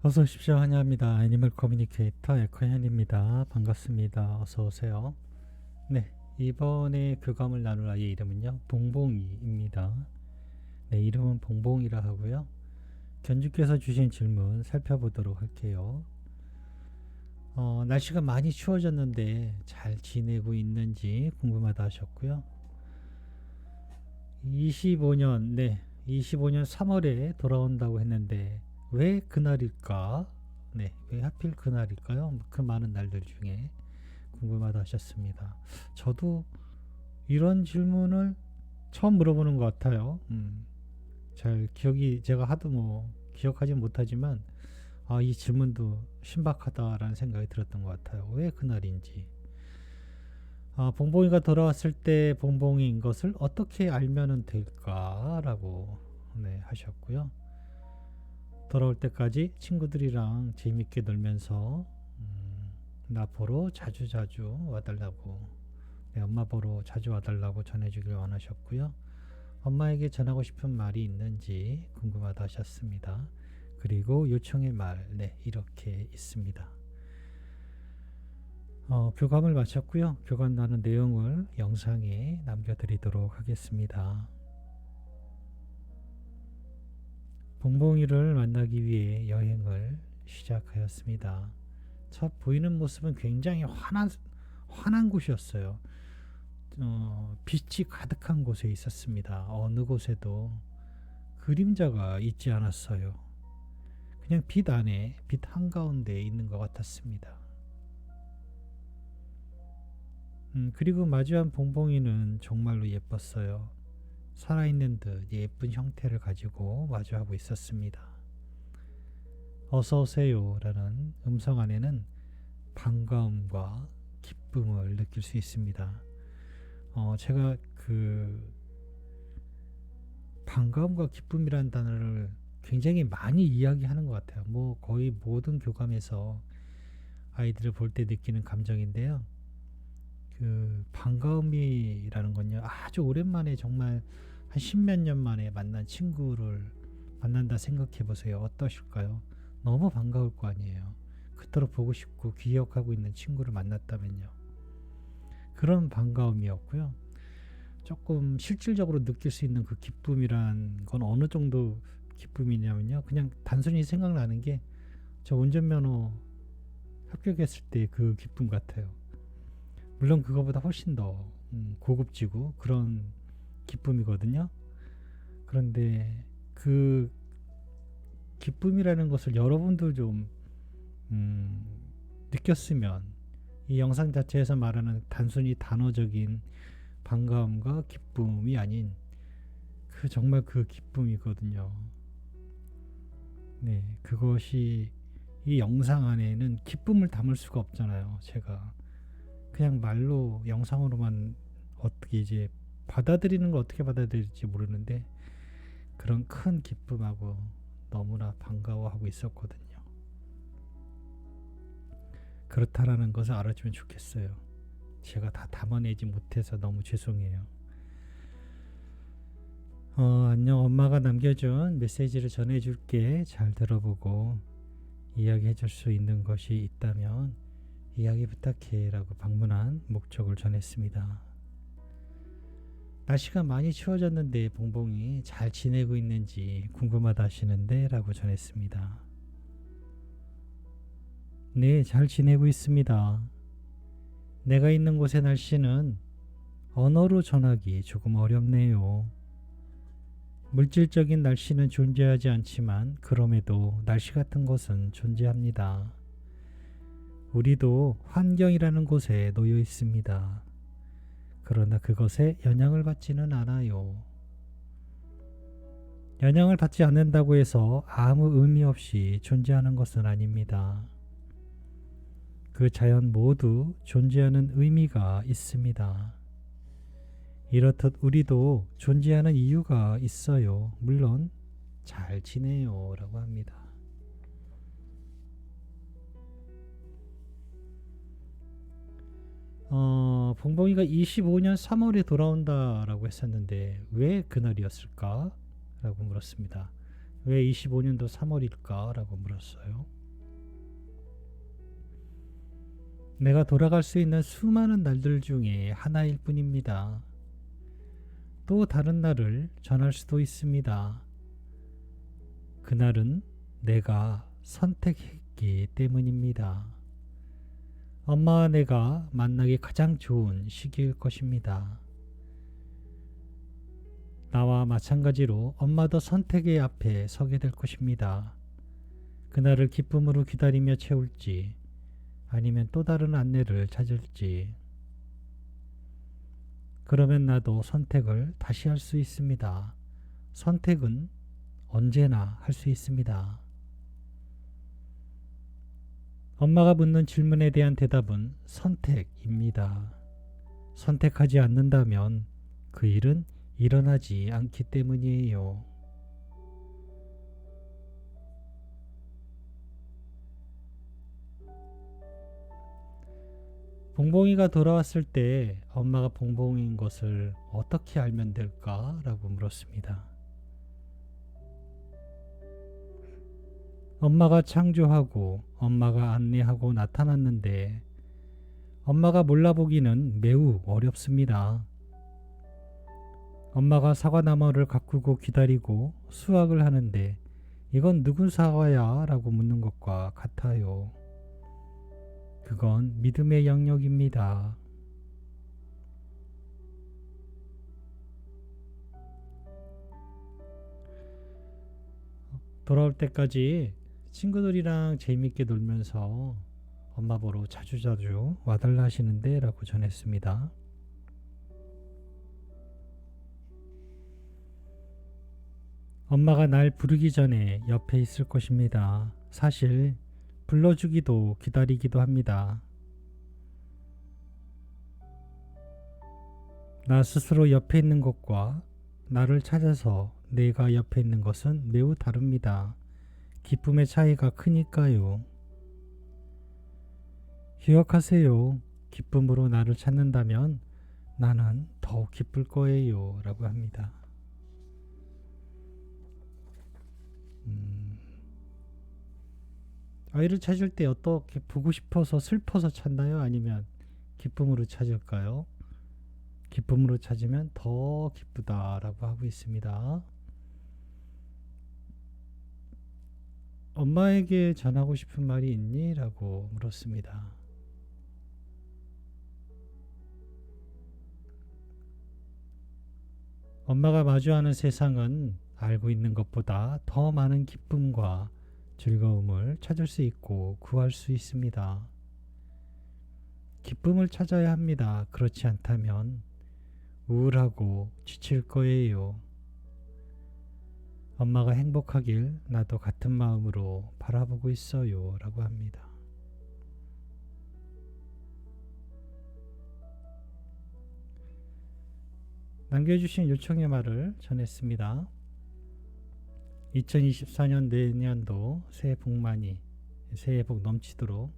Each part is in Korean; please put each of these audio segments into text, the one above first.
어서 오십시오. 환영합니다. 애니멀 커뮤니케이터 에코현입니다. 반갑습니다. 어서 오세요. 네, 이번에 교감을 나눌 아이의 이름은요. 봉봉이입니다. 네, 이름은 봉봉이라 하고요. 견주께서 주신 질문 살펴보도록 할게요. 어, 날씨가 많이 추워졌는데 잘 지내고 있는지 궁금하다 하셨고요. 25년, 네, 25년 3월에 돌아온다고 했는데 왜 그날일까? 네, 왜 하필 그날일까요? 그 많은 날들 중에 궁금하다 하셨습니다. 저도 이런 질문을 처음 물어보는 것 같아요. 음, 잘 기억이 제가 하도 뭐 기억하지 못하지만 아, 이 질문도 신박하다라는 생각이 들었던 것 같아요. 왜 그날인지. 아, 봉봉이가 돌아왔을 때 봉봉이인 것을 어떻게 알면 될까라고 네, 하셨고요. 돌아올 때까지 친구들이랑 재밌게 놀면서 음, 나 보러 자주 자주 와달라고 네, 엄마 보러 자주 와달라고 전해주길 원하셨고요. 엄마에게 전하고 싶은 말이 있는지 궁금하다 하셨습니다. 그리고 요청의 말, 네, 이렇게 있습니다. 어, 교감을 마쳤고요. 교감 나눈 내용을 영상에 남겨드리도록 하겠습니다. 봉봉이를 만나기 위해 여행을 시작하였습니다. 첫 보이는 모습은 굉장히 환한, 환한 곳이었어요. 어, 빛이 가득한 곳에 있었습니다. 어느 곳에도 그림자가 있지 않았어요. 그냥 빛 안에, 빛 한가운데 있는 것 같았습니다. 음, 그리고 마주한 봉봉이는 정말로 예뻤어요. 살아있는 듯 예쁜 형태를 가지고 마주하고 있었습니다. 어서 오세요 라는 음성 안에는 반가움과 기쁨을 느낄 수 있습니다. 어, 제가 그 반가움과 기쁨이라는 단어를 굉장히 많이 이야기하는 것 같아요. 뭐 거의 모든 교감에서 아이들을 볼 때 느끼는 감정인데요. 그 반가움이라는 건요. 아주 오랜만에 정말 한 십몇 년 만에 만난 친구를 만난다 생각해 보세요. 어떠실까요? 너무 반가울 거 아니에요. 그토록 보고 싶고 기억하고 있는 친구를 만났다면요. 그런 반가움이었고요. 조금 실질적으로 느낄 수 있는 그 기쁨이란 건 어느 정도 기쁨이냐면요. 그냥 단순히 생각나는 게 저 운전면허 합격했을 때 그 기쁨 같아요 물론 그거보다 훨씬 더 음, 고급지고 그런 기쁨이거든요. 그런데 그 기쁨이라는 것을 여러분도 좀 음, 느꼈으면 이 영상 자체에서 말하는 단순히 단어적인 반가움과 기쁨이 아닌 그 정말 그 기쁨이거든요. 네, 그것이 이 영상 안에는 기쁨을 담을 수가 없잖아요. 제가 그냥 말로 영상으로만 어떻게 이제 받아들이는 걸 어떻게 받아들일지 모르는데 그런 큰 기쁨하고 너무나 반가워하고 있었거든요. 그렇다라는 것을 알아주면 좋겠어요. 제가 다 담아내지 못해서 너무 죄송해요. 어, 안녕 엄마가 남겨준 메시지를 전해줄게 잘 들어보고 이야기해줄 수 있는 것이 있다면 이야기 부탁해 라고 방문한 목적을 전했습니다. 날씨가 많이 추워졌는데 봉봉이 잘 지내고 있는지 궁금하다 하시는데 라고 전했습니다. 네, 잘 지내고 있습니다. 내가 있는 곳의 날씨는 언어로 전하기 조금 어렵네요. 물질적인 날씨는 존재하지 않지만 그럼에도 날씨 같은 것은 존재합니다. 우리도 환경이라는 곳에 놓여 있습니다. 그러나 그것에 영향을 받지는 않아요. 영향을 받지 않는다고 해서 아무 의미 없이 존재하는 것은 아닙니다. 그 자연 모두 존재하는 의미가 있습니다. 이렇듯 우리도 존재하는 이유가 있어요. 물론 잘 지내요. 라고 합니다. 어, 봉봉이가 25년 3월에 돌아온다라고 했었는데 왜 그날이었을까? 라고 물었습니다. 왜 25년도 3월일까? 라고 물었어요. 내가 돌아갈 수 있는 수많은 날들 중에 하나일 뿐입니다. 또 다른 날을 전할 수도 있습니다. 그날은 내가 선택했기 때문입니다. 엄마와 내가 만나기 가장 좋은 시기일 것입니다. 나와 마찬가지로 엄마도 선택의 앞에 서게 될 것입니다. 그날을 기쁨으로 기다리며 채울지 아니면 또 다른 안내를 찾을지 그러면 나도 선택을 다시 할 수 있습니다. 선택은 언제나 할 수 있습니다. 엄마가 묻는 질문에 대한 대답은 선택입니다. 선택하지 않는다면 그 일은 일어나지 않기 때문이에요. 봉봉이가 돌아왔을 때 엄마가 봉봉인 것을 어떻게 알면 될까? 라고 물었습니다. 엄마가 창조하고 엄마가 안내하고 나타났는데 엄마가 몰라보기는 매우 어렵습니다. 엄마가 사과나무를 가꾸고 기다리고 수확을 하는데 이건 누군 사과야? 라고 묻는 것과 같아요. 그건 믿음의 영역입니다. 돌아올 때까지 친구들이랑 재밌게 놀면서 엄마 보러 자주자주 와달라 하시는데 라고 전했습니다. 엄마가 날 부르기 전에 옆에 있을 것입니다. 사실 불러주기도 기다리기도 합니다. 나 스스로 옆에 있는 것과 나를 찾아서 내가 옆에 있는 것은 매우 다릅니다. 기쁨의 차이가 크니까요. 기억하세요. 기쁨으로 나를 찾는다면 나는 더욱 기쁠 거예요. 라고 합니다. 음, 아이를 찾을 때 어떻게 보고 싶어서 슬퍼서 찾나요? 아니면 기쁨으로 찾을까요? 기쁨으로 찾으면 더 기쁘다라고 하고 있습니다. 엄마에게 전하고 싶은 말이 있니? 라고 물었습니다. 엄마가 마주하는 세상은 알고 있는 것보다 더 많은 기쁨과 즐거움을 찾을 수 있고 구할 수 있습니다. 기쁨을 찾아야 합니다. 그렇지 않다면 우울하고 지칠 거예요. 엄마가 행복하길 나도 같은 마음으로 바라보고 있어요. 라고 합니다. 남겨주신 요청의 말을 전했습니다. 2024년 내년도 새해 복 많이, 새해 복 넘치도록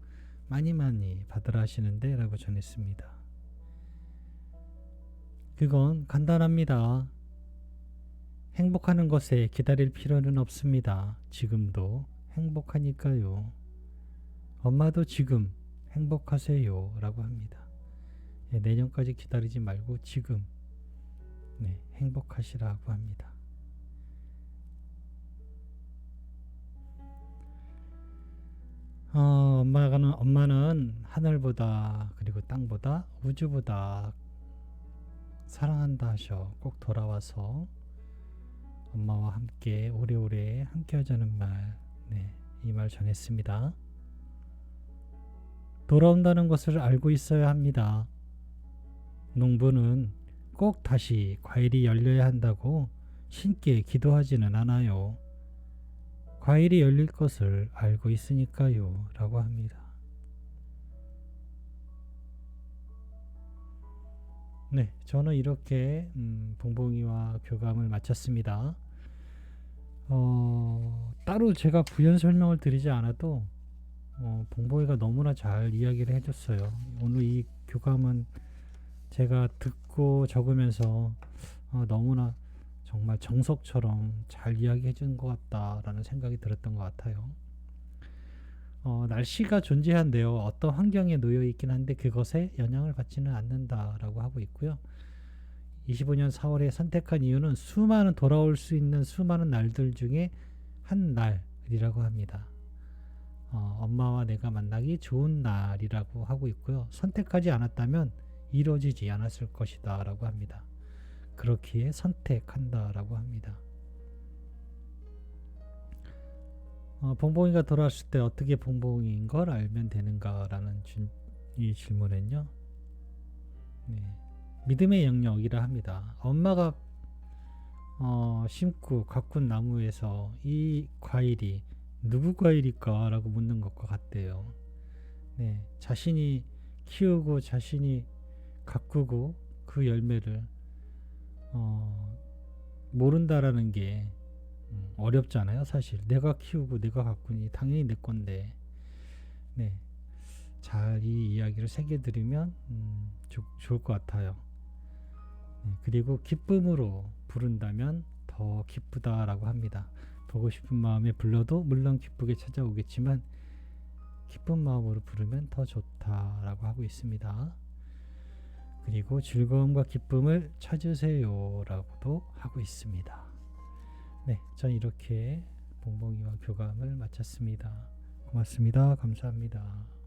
많이 많이 받으라 하시는데 라고 전했습니다. 그건 간단합니다. 행복하는 것에 기다릴 필요는 없습니다. 지금도 행복하니까요. 엄마도 지금 행복하세요. 라고 합니다. 예, 내년까지 기다리지 말고 지금 네, 행복하시라고 합니다. 어, 엄마가는 엄마는 하늘보다 그리고 땅보다 우주보다 사랑한다 하셔 꼭 돌아와서 엄마와 함께 오래오래 함께 하자는 말, 네, 이 말 전했습니다. 돌아온다는 것을 알고 있어야 합니다. 농부는 꼭 다시 과일이 열려야 한다고 신께 기도하지는 않아요. 과일이 열릴 것을 알고 있으니까요. 라고 합니다. 네, 저는 이렇게 음, 봉봉이와 교감을 마쳤습니다. 어, 따로 제가 부연 설명을 드리지 않아도 어, 봉봉이가 너무나 잘 이야기를 해줬어요. 오늘 이 교감은 제가 듣고 적으면서 어, 너무나 정말 정석처럼 잘 이야기해 준 것 같다라는 생각이 들었던 것 같아요. 어, 날씨가 존재한데요. 어떤 환경에 놓여 있긴 한데 그것에 영향을 받지는 않는다라고 하고 있고요. 25년 4월에 선택한 이유는 수많은 돌아올 수 있는 수많은 날들 중에 한 날이라고 합니다. 어, 엄마와 내가 만나기 좋은 날이라고 하고 있고요. 선택하지 않았다면 이루어지지 않았을 것이다라고 합니다. 그렇기에 선택한다라고 합니다. 어, 봉봉이가 돌아왔을 때 어떻게 봉봉이인 걸 알면 되는가라는 준- 이 질문은요. 네, 믿음의 영역이라 합니다. 엄마가 어, 심고 가꾼 나무에서 이 과일이 누구 과일일까라고 묻는 것과 같대요. 네, 자신이 키우고 자신이 가꾸고 그 열매를 어, 모른다라는 게 음, 어렵잖아요, 사실. 내가 키우고 내가 가꾸니 당연히 내 건데. 네. 잘 이 이야기를 새겨드리면 음, 좋, 좋을 것 같아요. 네, 그리고 기쁨으로 부른다면 더 기쁘다라고 합니다. 보고 싶은 마음에 불러도 물론 기쁘게 찾아오겠지만 기쁜 마음으로 부르면 더 좋다라고 하고 있습니다. 그리고 즐거움과 기쁨을 찾으세요라고도 하고 있습니다. 네, 전 이렇게 봉봉이와 교감을 마쳤습니다. 고맙습니다. 감사합니다.